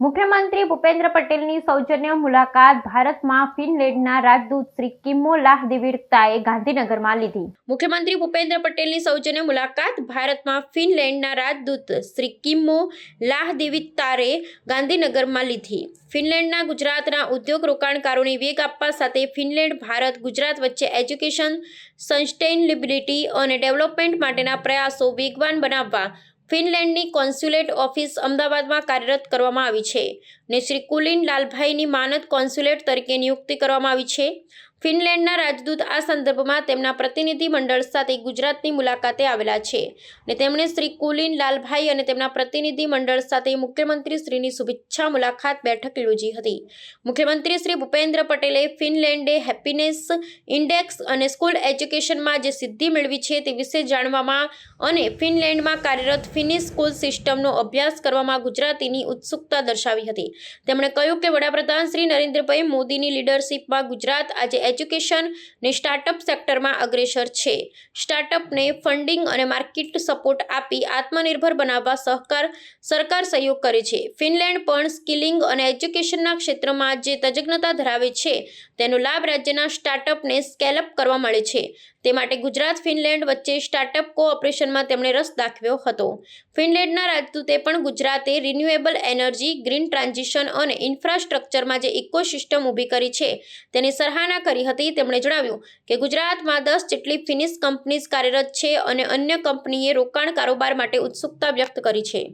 મુખ્યમંત્રી ભૂપેન્દ્ર પટેલની સૌજન્ય મુલાકાત ભારતમાં ફિનલેન્ડના રાજદૂત શ્રી લાહ લાહદિવિર્તાએ ગાંધીનગરમાં લીધી. મુખ્યમંત્રી ભૂપેન્દ્ર પટેલની સૌજન્ય મુલાકાત ભારતમાં ફિનલેન્ડના રાજદૂત શ્રી કિમ્મો લાહદિવિત્તારે ગાંધીનગરમાં લીધી. ફિનલેન્ડના ગુજરાતના ઉદ્યોગ રોકાણકારોને વેગ આપવા સાથે ફિનલેન્ડ, ભારત, ગુજરાત વચ્ચે એજ્યુકેશન, સસ્ટેઇનેબિલિટી અને ડેવલપમેન્ટ માટેના પ્રયાસો વેગવાન બનાવવા ફિનલેન્ડની કોન્સ્યુલેટ ઓફિસ અમદાવાદમાં કાર્યરત કરવામાં આવી છે ને શ્રી કુલિન લાલભાઈની માનદ કોન્સ્યુલેટ તરીકે નિયુક્તિ કરવામાં આવી છે. ફિનલેન્ડના રાજદૂત આ સંદર્ભમાં તેમના પ્રતિનિધિ મંડળ સાથે ગુજરાતની મુલાકાતે આવેલા છે અને તેમણે શ્રી કુલિન લાલભાઈ અને તેમના પ્રતિનિધિ મંડળ સાથે મુખ્યમંત્રી શ્રીની શુભેચ્છા મુલાકાત બેઠક યોજી હતી. મુખ્યમંત્રી શ્રી ભૂપેન્દ્ર પટેલે ફિનલેન્ડે હેપીનેસ ઇન્ડેક્સ અને સ્કૂલ એજ્યુકેશનમાં જે સિદ્ધિ મેળવી છે તે વિશે જાણવામાં અને ફિનલેન્ડમાં કાર્યરત ફિનિશ સ્કૂલ સિસ્ટમનો અભ્યાસ કરવામાં ગુજરાતીની ઉત્સુકતા દર્શાવી હતી. તેમણે કહ્યું કે વડાપ્રધાન શ્રી નરેન્દ્રભાઈ મોદીની લીડરશિપમાં ગુજરાત આજે એજ્યુકેશન ને સ્ટાર્ટઅપ સેક્ટરમાં અગ્રેસર છે. સ્ટાર્ટઅપને ફંડિંગ અને માર્કેટ સપોર્ટ આપી આત્મનિર્ભર બનાવવા સહકાર, સરકાર સહયોગ કરે છે. ફિનલેન્ડ પણ સ્કિલિંગ અને એજ્યુકેશનના ક્ષેત્રમાં જે તજજ્ઞતા ધરાવે છે, તેનો લાભ રાજ્યના સ્ટાર્ટઅપને સ્કેલ અપ કરવા મળે છે. તે માટે ગુજરાત ફિનલેન્ડ વચ્ચે સ્ટાર્ટઅપ કોઓપરેશનમાં તેમણે રસ દાખવ્યો હતો. ફિનલેન્ડના રાજદૂતે પણ ગુજરાતે રિન્યુએબલ એનર્જી ગ્રીન ટ્રાન્ઝિશન અને ઇન્ફ્રાસ્ટ્રક્ચરમાં જે ઇકોસિસ્ટમ ઊભી કરી છે, તેની સરાહના કરી હતી તેમણે જણાવ્યું કે ગુજરાતમાં દસ જેટલી ફિનિશ કંપનીઝ કાર્યરત છે અને અન્ય કંપનીએ રોકાણ કારોબાર માટે ઉત્સુકતા વ્યક્ત કરી છે.